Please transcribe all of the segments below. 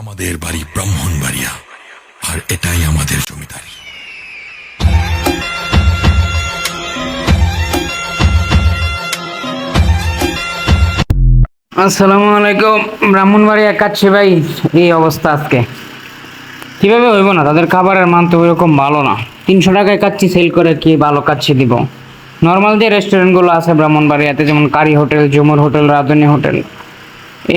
আমাদের বাড়ি ব্রাহ্মণবাড়িয়া, আর এটাই আমাদের জমিদারি। আসসালামু আলাইকুম ব্রাহ্মণবাড়ি একাচ্ছি ভাই, এই অবস্থা আজকে। কীভাবে হইব না? তাদের খাবারের মান তো ওইরকম ভালো না। তিনশো টাকায় কাচ্ছি সেল করে কি ভালো কাচ্ছি দিব? নর্মাল যে রেস্টুরেন্টগুলো আছে ব্রাহ্মণবাড়িয়াতে, যেমন curry hotel Jhumur hotel, Radhuni hotel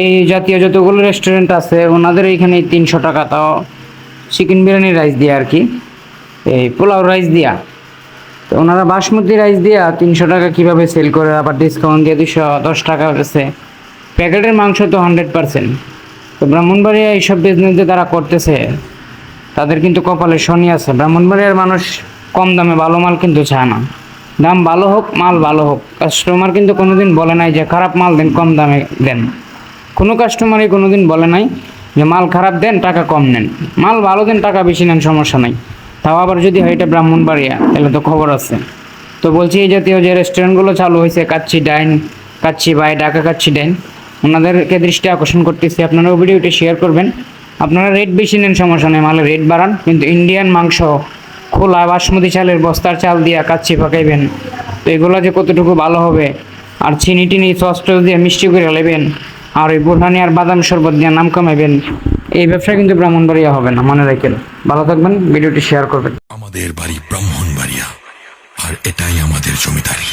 এই জাতীয় যতগুলো রেস্টুরেন্ট আছে, ওনাদের এইখানে তিনশো টাকা তাও চিকেন বিরিয়ানি রাইস দিয়ে আর কি। এই পোলাও রাইস দিয়া। তো ওনারা বাসমতি রাইস দিয়া তিনশো টাকা কীভাবে সেল করে, আবার ডিসকাউন্ট দিয়ে দুশো দশ টাকা হয়েছে প্যাকেটের মাংস তো হান্ড্রেড পার্সেন্ট তো ব্রাহ্মণবাড়িয়া এইসব বিজনেস তারা করতেছে, তাদের কিন্তু কপালে শনি আছে। ব্রাহ্মণবাড়িয়ার মানুষ কম দামে ভালো মাল কিন্তু চায় না। দাম ভালো হোক, মাল ভালো হোক। কাস্টমার কিন্তু কোনোদিন বলে নাই যে খারাপ মাল দেন, কম দামে দেন। কোনো কাস্টমারই কোনো দিন বলে নাই যে, মাল খারাপ দেন, টাকা কম নেন। মাল ভালো দেন, টাকা বেশি নেন, সমস্যা নাই। তাও আবার যদি হয় এটা ব্রাহ্মণবাড়িয়া, তাহলে তো খবর আছে। তো বলছি, এই জাতীয় যে রেস্টুরেন্টগুলো চালু হয়েছে কাচ্ছি ডাইন কাচ্ছি বাই, ঢাকা কাচ্ছি ডাইন, ওনাদেরকে দৃষ্টি আকর্ষণ করতেছি। আপনারাও ভিডিওটি শেয়ার করবেন। আপনারা রেট বেশি নেন, সমস্যা নেই, মালের রেট বাড়ান। কিন্তু ইন্ডিয়ান মাংস, খোলা বাসমতি চালের বস্তার চাল দিয়ে কাচ্ছি পাকাইবেন। তো এগুলো যে কতটুকু ভালো হবে, আর চিনি টিনি সস দিয়ে মিষ্টি করে নেবেন আর ওই বুরহানি আর বাদাম শরবত দিয়ে নাম কমাবেন এই ব্যবসা কিন্তু ব্রাহ্মণবাড়িয়া হবে না, মনে রাখেন। ভালো থাকবেন, ভিডিওটি শেয়ার করবেন। আমাদের বাড়ি ব্রাহ্মণবাড়িয়া, আর এটাই আমাদের জমিদারি।